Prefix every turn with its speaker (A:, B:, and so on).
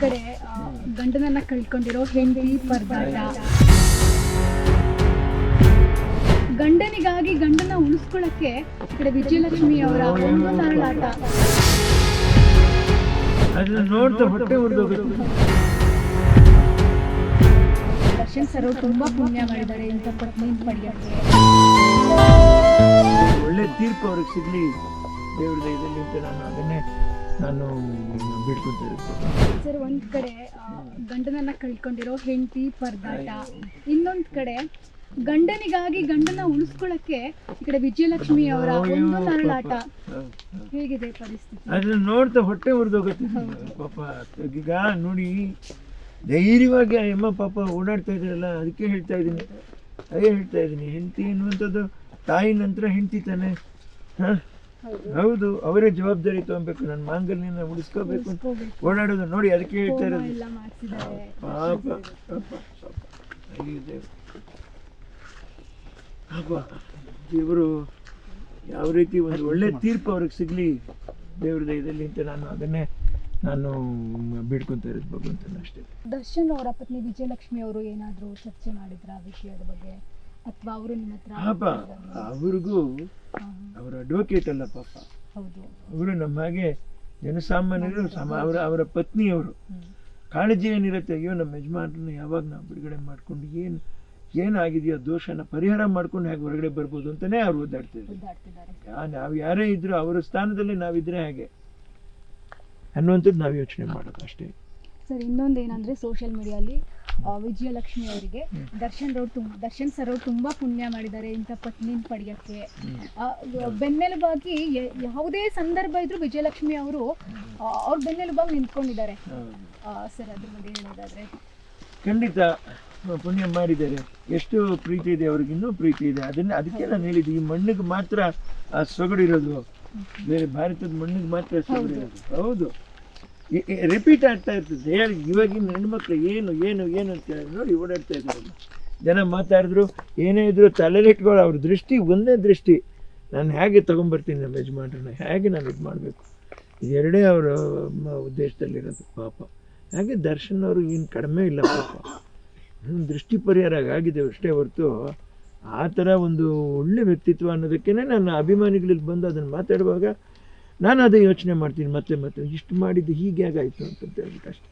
A: ಕಡೆ ಗಂಡನನ್ನ ಕಳ್ಕೊಂಡಿರೋ ಹೆಂಡಿ ಪರದಾಟ ಗಂಡನಿಗಾಗಿ ಗಂಡನ ಉಳಿಸ್ಕೊಳ್ಳಕ್ಕೆ ಈ ಕಡೆ ವಿಜಯಲಕ್ಷ್ಮಿ ಅವರ ಒಂದು
B: ಉರಿದೋಗುತ್ತೆ
A: ದರ್ಶನ್ ಸರ್ ಅವರು ತುಂಬಾ ಪುಣ್ಯ ಮಾಡಿದ್ದಾರೆ ಇಂಥ ಪತ್ನಿ ಪಡೆಯಕ್ಕೆ.
B: ಒಳ್ಳೆ ತೀರ್ಪು ಅವ್ರಿಗೆ ಸಿಗ್ಲಿ ದೇವ್ರ ದಯದಲ್ಲಿ ಅಂತ ನಾನು ಅದನ್ನೇ ನಾನು
A: ಸರ್ ಒಂದ್ ಕಡೆ ಆ, ಗಂಡನನ್ನ ಕಳ್ಕೊಂಡಿರೋ ಹೆಂಡತಿ ಪರದಾಟ ಇನ್ನೊಂದ್ ಕಡೆ ಗಂಡನಿಗಾಗಿ ಗಂಡನ ಉಳಿಸ್ಕೊಳ್ಳಕ್ಕೆ ಈ ಕಡೆ ವಿಜಯಲಕ್ಷ್ಮಿ ಅವರ ಒಂದು ನರಳಾಟ ಹೇಗಿದೆ ಪರಿಸ್ಥಿತಿ?
B: ಅದನ್ನ ನೋಡ್ತಾ ಹೊಟ್ಟೆ ಉರಿದೋಗುತ್ತೆ. ಪಾಪ ಈಗ ನೋಡಿ ಧೈರ್ಯವಾಗಿ ಆ ಅಮ್ಮ ಪಾಪ ಓಡಾಡ್ತಾ ಇದ್ದಾರಲ್ಲ ಅದಕ್ಕೆ ಹೇಳ್ತಾ ಇದ್ದೀನಿ. ಅದೇ ಹೇಳ್ತಾ ಇದ್ದೀನಿ ಹೆಂಡತಿ ಅನ್ನುವಂಥದ್ದು ತಾಯಿ ನಂತರ ಹೆಂಡತಿ ತಾನೆ. ಹ? ಹೌದು. ಅವರೇ ಜವಾಬ್ದಾರಿ ತಗೊಬೇಕು ನನ್ನ ಮಾಂಗಲ್ಯನ ಉಳಿಸ್ಕೋಬೇಕು ಅಂತ ಓಡಾಡೋದು ನೋಡಿ ಅದಕ್ಕೆ ಹೇಳ್ತಾ ಇರೋದು. ಪಾಪ ಪಾಪ ದೇವ್ರು. ಯಾವ ರೀತಿ ಒಂದು ಒಳ್ಳೆ ತೀರ್ಪು ಅವ್ರಿಗೆ ಸಿಗಲಿ ದೇವ್ರ ದಯದಲ್ಲಿ ಅಂತ ನಾನು ಅದನ್ನೇ ನಾನು ಬಿಡ್ಕೊಂತ ಇರೋದು ಭಗವಂತನ ಅಷ್ಟೇ.
A: ದರ್ಶನ್ ಅವರ ಪತ್ನಿ ವಿಜಯಲಕ್ಷ್ಮಿ ಅವರು ಏನಾದ್ರು ಚರ್ಚೆ ಮಾಡಿದ್ರ ಆ ವಿಷಯದ ಬಗ್ಗೆ? ಅಥವಾ ಅವರು ನಿಮ್ಮ ಹತ್ರ
B: ಅವ್ರಿಗೂ ಅವರ ಅಡ್ವೊಕೇಟ್ ಅಲ್ಲ ಪಾಪ.
A: ಹೌದು.
B: ಅವರು ನಮ್ಮ ಹಾಗೆ ಜನಸಾಮಾನ್ಯರು ಸಮ ಅವರ ಅವರ ಪತ್ನಿಯವರು. ಕಾಳಜಿ ಏನಿರುತ್ತೆ ಅಯ್ಯೋ ನಮ್ಮ ಯಜಮಾನ್ರನ್ನ ಯಾವಾಗ ನಾವು ಬಿಡುಗಡೆ ಮಾಡ್ಕೊಂಡು ಏನು ಏನಾಗಿದೆಯೋ ದೋಷನ ಪರಿಹಾರ ಮಾಡ್ಕೊಂಡು ಹೇಗೆ ಹೊರಗಡೆ ಬರ್ಬೋದು ಅಂತಲೇ ಅವ್ರು ಓದಾಡ್ತಿದ್ರು ನಾವು ಯಾರೇ ಇದ್ರು ಅವರ ಸ್ಥಾನದಲ್ಲಿ ನಾವಿದ್ರೆ ಹೇಗೆ? ಅನ್ನುವಂಥದ್ದು ನಾವು ಯೋಚನೆ ಮಾಡೋದು ಅಷ್ಟೇ.
A: ಸರ್ ಇನ್ನೊಂದು ಏನಂದ್ರೆ ಸೋಷಿಯಲ್ ಮೀಡಿಯಲ್ಲಿ ವಿಜಯಲಕ್ಷ್ಮಿ ಅವರಿಗೆ. ದರ್ಶನ್ ರವ್ರು ತುಂಬ ದರ್ಶನ್ ಸರ್ ಅವ್ರು ತುಂಬಾ ಪುಣ್ಯ ಮಾಡಿದ್ದಾರೆ ಇಂಥ ಪತ್ನಿನ ಪಡೆಯಕ್ಕೆ. ಬೆನ್ನೆಲುಬಾಗಿ ಯಾವುದೇ ಸಂದರ್ಭ ಇದ್ರೂ ವಿಜಯಲಕ್ಷ್ಮಿ ಅವರು ಅವ್ರ ಬೆನ್ನೆಲುಬಾಗಿ ನಿಂತ್ಕೊಂಡಿದ್ದಾರೆ. ಸರ್ ಅದ್ರ ಬಗ್ಗೆ ಹೇಳೋದಾದ್ರೆ.
B: ಖಂಡಿತ ಪುಣ್ಯ ಮಾಡಿದ್ದಾರೆ. ಎಷ್ಟು ಪ್ರೀತಿ ಇದೆ ಅವ್ರಿಗಿನ್ನೂ ಪ್ರೀತಿ ಇದೆ. ಅದನ್ನ ಅದಕ್ಕೆ ನಾನು ಹೇಳಿದ್ದು ಈ ಮಣ್ಣಿಗೆ ಮಾತ್ರ ಆ ಸೊಗಡಿರೋದು. ಬೇರೆ ಭಾರತದ ಮಣ್ಣಿಗೆ ಮಾತ್ರ ಸೊಗಡಿರೋದು. ಹೌದು. ರಿಪೀಟ್ ಆಗ್ತಾ ಇರ್ತದೆ. ಹೇಳಿ, ಇವಾಗಿನ ಹೆಣ್ಮಕ್ಳು ಏನು ಏನು ಏನು ಅಂತ ನೋಡಿ, ಓಡಾಡ್ತಾ ಇದ್ದಾರೆ ಜನ ಮಾತಾಡಿದ್ರು, ಏನೇ ಇದ್ರು ತಲೆಲಿಟ್ಕೊಳ್ಳೋ ಅವ್ರ ದೃಷ್ಟಿ ಒಂದೇ ದೃಷ್ಟಿ. ನಾನು ಹೇಗೆ ತೊಗೊಂಬರ್ತೀನಿ ನಮ್ಮ ಯಜಮಾನ್ರನ್ನ? ಹೇಗೆ ನಾನು ಇದು ಮಾಡಬೇಕು? ಎರಡೇ ಅವರ ಉದ್ದೇಶದಲ್ಲಿರೋದು ಪಾಪ. ಹಾಗೆ ದರ್ಶನ್ ಅವರು ಏನು ಕಡಿಮೆ ಇಲ್ಲ ಪಾಪ. ದೃಷ್ಟಿ ಪರಿಹಾರ ಆಗಿದೆ ಅಷ್ಟೇ ಹೊರತು, ಆ ಥರ ಒಂದು ಒಳ್ಳೆ ವ್ಯಕ್ತಿತ್ವ ಅನ್ನೋದಕ್ಕೇ ನನ್ನ ಅಭಿಮಾನಿಗಳಿಗೆ ಬಂದು ಅದನ್ನು ಮಾತಾಡುವಾಗ ನಾನು ಅದೇ ಯೋಚನೆ ಮಾಡ್ತೀನಿ ಮತ್ತೆ ಮತ್ತೆ ಇಷ್ಟು ಮಾಡಿದ್ದು ಹೀಗೆ ಆಗಾಯಿತು ಅಂತ ಹೇಳ್ಬಿಟ್ಟು ಅಷ್ಟೇ.